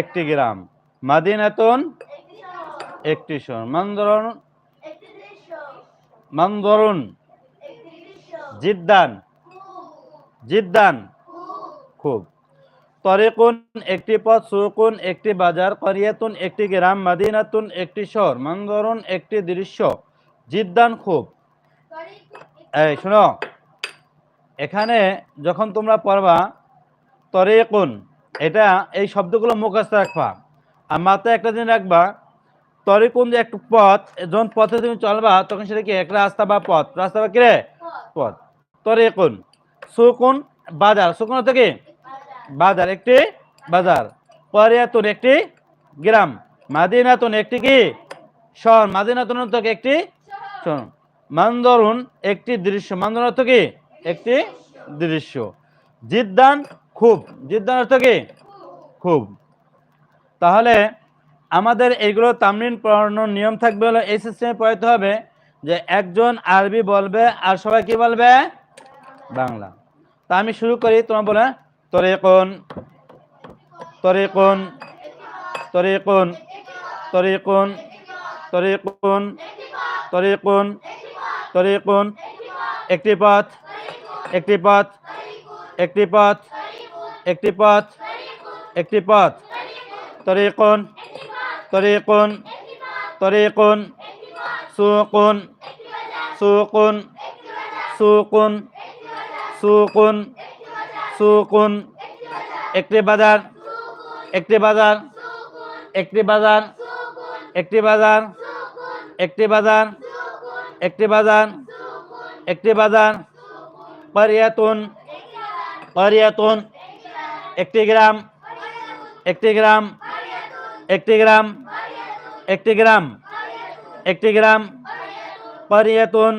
একটি গ্রাম। মাদিনাতুন একটি শহর। মন্দরুন মন্দরুন জিদ্দান জিদ্দান খুব। তরিকুন একটি পথ সুকুন একটি বাজার, করিয়াতুন একটি গ্রাম, মাদিনাতুন একটি শহর। মন্দরুন একটি দৃশ্য, জিদ্দান খুব। এই, শোনো। এখানে যখন তোমরা পড়বা, তরিকুন এটা এই শব্দগুলো মুখস্থ রাখবা। আর মাথায় একটা দিন রাখবা তরে তরিকুন যে একটা পথ যখন পথে তুমি চলবা তখন সেটা কি? এক রাস্তা বা পথ? রাস্তা বা কিরে? পথ। তরিকুন সুকুন বাজার। সুকুন হচ্ছে কি? বাজার। একটি বাজার। করিয়াতুন একটি গ্রাম। মাদিনাতুন একটি কি? শহর। মাদিনাতুন থেকে একটি শহর। মান্দরুন একটি দৃশ্য। মান্দরুন অর্থ কি? একটি দৃশ্য। জিদ্দান খুব জিদ্দান অর্থ কি? খুব। তাহলে আমাদের এইগুলো তামরিন পড়ানোর নিয়ম থাকবে হলো এই সিস্টেমে পড়াতে হবে যে একজন আরবি বলবে আর সবাই কি বলবে? বাংলা। তা আমি শুরু করি, তোমার বলে, তরিকুন তরিকুন তরিকুন তরিকুন তরিকুন তরিকুন তরিকুন, একটি পথ একটি পথ একটি পথ একটি পথ। একটি পথ। তরিকুন। তরিকুন। তরিকুন। সুকুন। সুকুন। সুকুন। সুকুন। সুকুন। একটি বাজার। একটি বাজার। একটি বাজার। একটি বাজার। একটি বাজার। একটি বাজার। একটি বাজার। করিয়াতুন করিয়াতুন একটি গ্রাম একটি গ্রাম একটি গ্রাম একটি গ্রাম একটি গ্রাম করিয়াতুন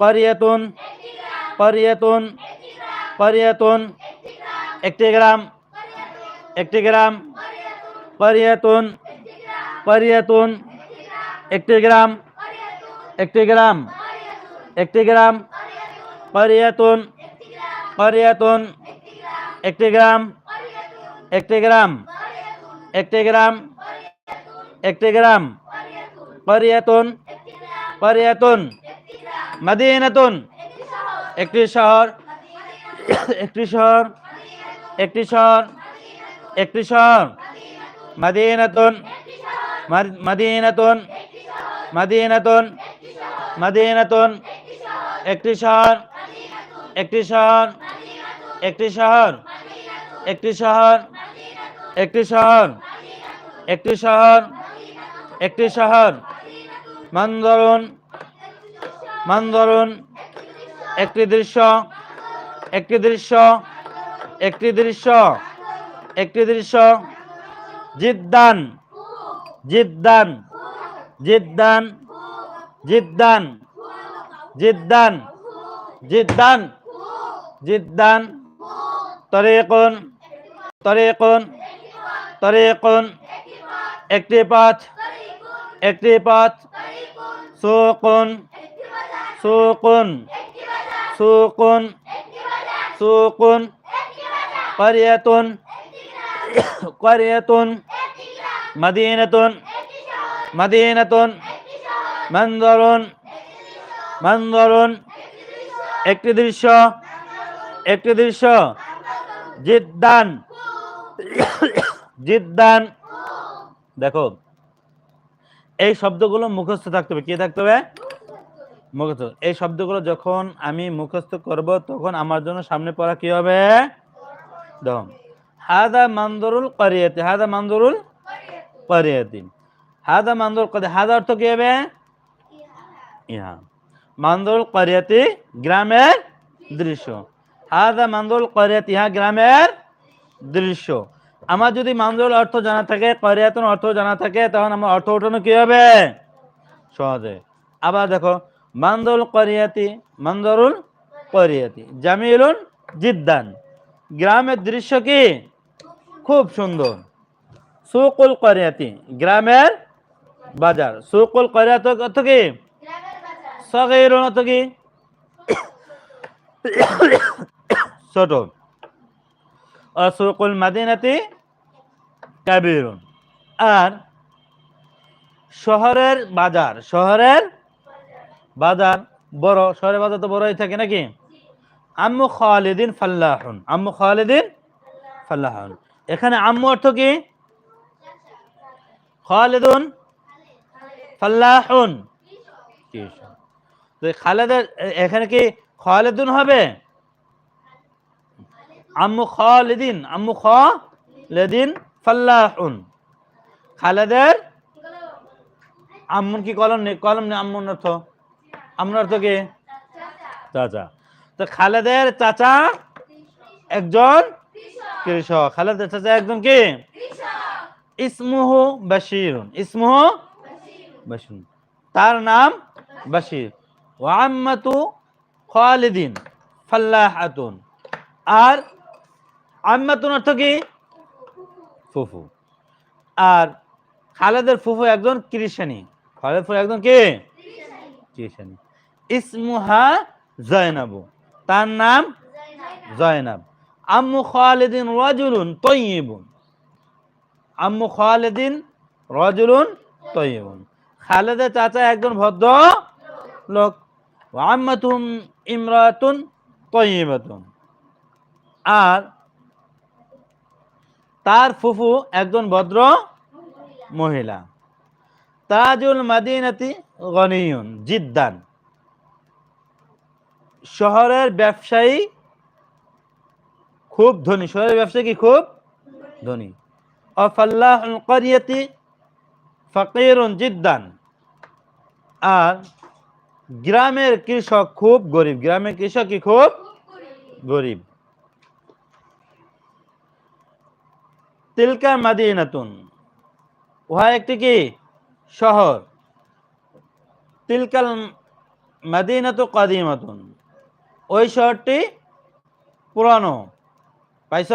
করিয়াতুন করিয়াতুন করিয়াতুন একটি গ্রাম একটি গ্রাম করিয়াতুন করিয়াতুন একটি গ্রাম একটি গ্রাম একটি গ্রাম করিয়াতুন করিয়াতুন একটি গ্রাম একটি গ্রাম একটি গ্রাম একটি গ্রাম করিয়াতুন করিয়াতুন মাদিনাতুন, একটি শহর একটি শহর একটি শহর একটি শহর, মাদিনাতুন মাদ- মাদিনাতুন মাদিনাতুন মাদিনাতুন, একটি শহর একটি শহর একটি শহর একটি শহর একটি শহর একটি শহর একটি শহর। মন্দরুন মন্দরুন একটি দৃশ্য একটি দৃশ্য একটি দৃশ্য একটি দৃশ্য। জিদ্দান জিদ্দান জিদ্দান জিদ্দান জিদ্দান জিদ্দান জিদ্দান। তরিকুন তরিকুন তরিকুন, একটি পথ একটি পথ, সুকুন সুকুন সুকুন সুকুন, করিয়াতুন করিয়াতুন, মদিনাতুন মদিনাতুন, মন্দরুন মন্দরুন, একটি দৃশ্য একটি দৃশ্য, জিদ্দান জিদ্দান। দেখো, এই শব্দগুলো মুখস্থ থাকতে হবে। কি থাকতে হবে? মুখস্থ। এই শব্দগুলো যখন আমি মুখস্থ করব, তখন আমার জন্য সামনে পড়া কি হবে? দেখো, হাদা মান্দরুল করিয়াতি হাদা মান্দরুল করিয়াতি হাদা মান্দুর করি হাদা অর্থ কি হবে? ইহা। মান্দুল করিয়াতি গ্রামের দৃশ্য। হাদা মান্দুল করিয়াতি ইহা গ্রামের দৃশ্য। আমার যদি মান্দুল অর্থ জানা থাকে, করিয়াতুন অর্থ জানা থাকে, তখন আমার অর্থ উঠানো কি হবে? সহজে। আবার দেখো মান্দুল করিয়াতি মান্দরুল করিয়াতি, জামিলুন জিদ্দান। গ্রামের দৃশ্য কি? খুব সুন্দর। সুকুল করিয়াতি, গ্রামের বাজার। সুকুল করিয়াত অর্থ কি? সগীরুন অর্থ কি? ছোট। ও সুকুল মাদিনাতি কাবিরুন। আর শহরের বাজার শহরের বাজার বড়, শহরের বাজার তো বড়ই থাকে নাকি? আম্মু খালিদিন ফাল্লাহুন, আম্মু খালিদিন ফাল্লাহুন। এখানে আম্মু অর্থ কি? খালিদুন ফাল্লাহুন। খালেদের এখানে কি খালিদুন হবে? আম্মু খালিদিন আম্মু খালিদিন ফাল্লাহুন। খালেদের আম্মুন কি কলম নেই? কলম নেই আম্মুন অর্থ? আম্মুন অর্থ কি? চাচা। তো খালেদের চাচা একজন কৃষক। খালেদের চাচা একজন কি? ইসমুহু বাশিরুন। ইসমুহু বাশির তার নাম বাশির। ওয়াম্মাতু খালিদিন ফাল্লাহাতুন। আর আম্মাতুন অর্থ কি? ফুফু। আর খালেদের ফুফু একজন কৃষানি। খালেদ ফুফু একজন কে? কৃষানি। ইসমুহা জয়নাবু। তার নাম জয়নাব। আম্মু খালিদিন রাজুলুন তৈয়িবুন। আম্মু খালিদিন রাজুলুন তৈয়িবুন। খালেদের চাচা একজন ভদ্র লোক আম্মাতুম ইমরাতুন তৈয়িবাতুন। আর তার ফুফু একজন ভদ্র মহিলা। তাজুল মাদিনাতি গনিয়ুন, জিদ্দান। শহরের ব্যবসায়ী খুব ধনী। শহরের ব্যবসায়ী কি খুব ধনী? অফাল্লাহুল করিয়াতি ফকিরুন, জিদ্দান। আর গ্রামের কৃষক খুব গরিব। গ্রামের কৃষক কি খুব গরিব? তিলকা মাদিনাতুন। উহা একটি কি? শহর। তিলকাল মাদিনাতু কাদিমাতুন। ওই শহরটি পুরানো। পাইছ?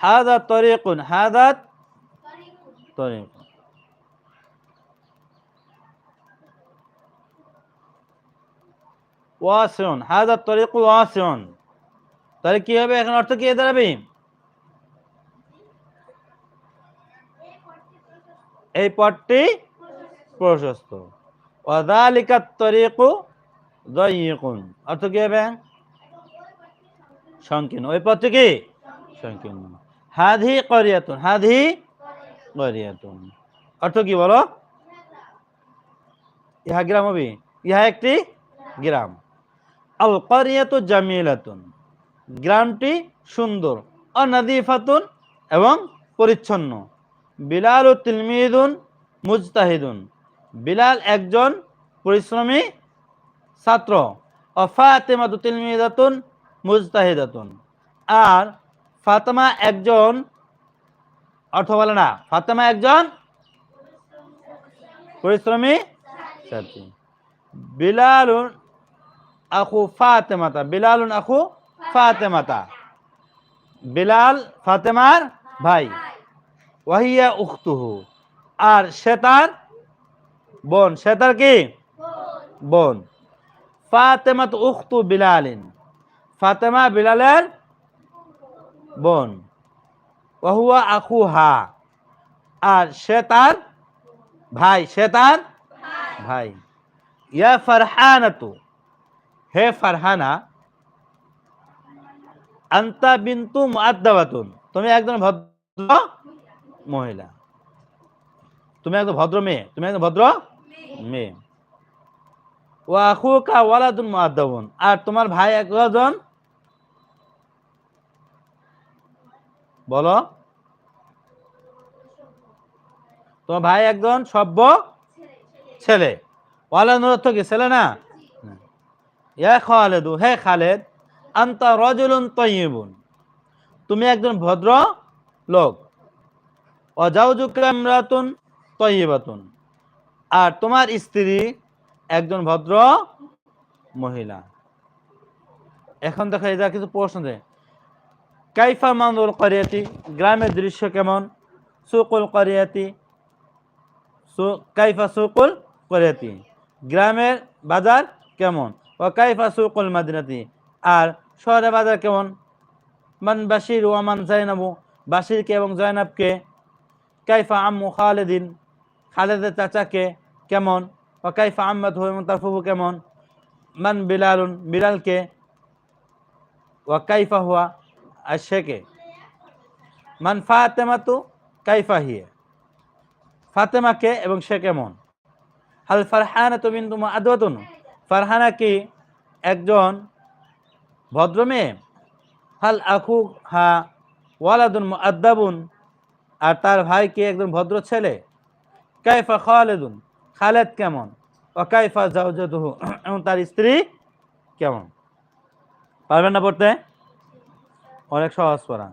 হাদা তরিকুন হাদাত তরিক ওয়াসিউন, হাদা তরিক ওয়াসিউন। তাহলে কি হবে? এখন অর্থ কি দাঁড়াবে? এই পথটি প্রশস্ত। অর্থ কি হবে? সংকীর্ণ। ওই পথটি কি? সংকীর্ণ। হাধি করিয়াতুন। হাধি করিয়াতুন। অর্থ কি বলো? ইহা গ্রাম হবে। ইহা একটি গ্রাম। আল করিয়াতু জামিলাতুন। গ্রামটি সুন্দর, অনাদিফাতুন এবং পরিচ্ছন্ন। বিলাল ও তিলমিদুন মুজতাহিদুন। বিলাল একজন পরিশ্রমী ছাত্র। ও ফাতেমাতু তিলমিদাতুন মুজতাহিদাতুন। আর ফাতেমা একজন, অর্থ বলে না, ফাতেমা একজন পরিশ্রমী ছাত্রী। বিলালুন আখু ফাতেমাতা, বিলালুন আখু ফাতেমাতা। বিলাল, ফাতেমার ভাই। ওয়াহিয়া উখতুহু। আর সে তার বোন। সে তার কি? বোন। ফাতেমাত উখতু বিলালিন। ফাতেমা বিলালের বোন। ওহুয়া আখুহা। আর সে ভাই। সে ভাই। ইয়া ফারহানাতু। হে ফারহানা আন্তা বিন্তু মুআদ্দাবাতুন তুমি একজন ভদ্র মহিলা। তুমি একজন ভদ্র মেয়ে। তুমি একজন ভদ্র মেয়ে। ও আখুকা ওয়ালাদুন মুআদ্দাবুন আর তোমার ভাই একজন? বলো। তোমার ভাই একজন সভ্য ছেলে। ওয়ালাদুন অর্থ কি? ছেলে না? ইয়া খালেদু। হে খালেদ। আন্তা রজুলুন তৈবুন তুমি একজন ভদ্র লোক অজাউজুকামরাতুন তৈবাতুন আর তোমার স্ত্রী একজন ভদ্র মহিলা। এখন দেখা যায় কিছু প্রশ্ন দেয়। কাইফা মান্দুল করিয়াতি, গ্রামের দৃশ্য কেমন? সুকুল করিয়াতি কাইফা সুকুল করিয়াতি। গ্রামের বাজার কেমন? ও কাইফা সুকুল মাদিনাতি। আর শহরে বাজার কেমন? মান বাশির ওয়া মান জাইনাবু। বাশিরকে এবং জয়নাবকে কাইফা আম্মু খালেদিন। খালেদের চাচাকে কেমন? ও কাইফা আম্মাদ হু এবং তার ফুফু কেমন? মান বিলালুন, বিলালকে। ওয়া কাইফা হুয়া, আর শেকে মান ফাতেমা ফাতেমাতু, কাইফা হিয়ে। ফাতেমাকে এবং সে কেমন? হাল ফারহানা তুমি তোমার আদওয়াতুন। ফারহানা কি একজন ভদ্র মেয়ে। হাল আখু হা, ওয়ালাদুন আদাবুন আর তার ভাই কে একজন ভদ্র ছেলে? কাইফা খালেদুন, খালেদ কেমন? ও কাইফা জাউজাতুহু এবং তার স্ত্রী কেমন? পারবেন না পড়তে? অনেক সহজ পড়া।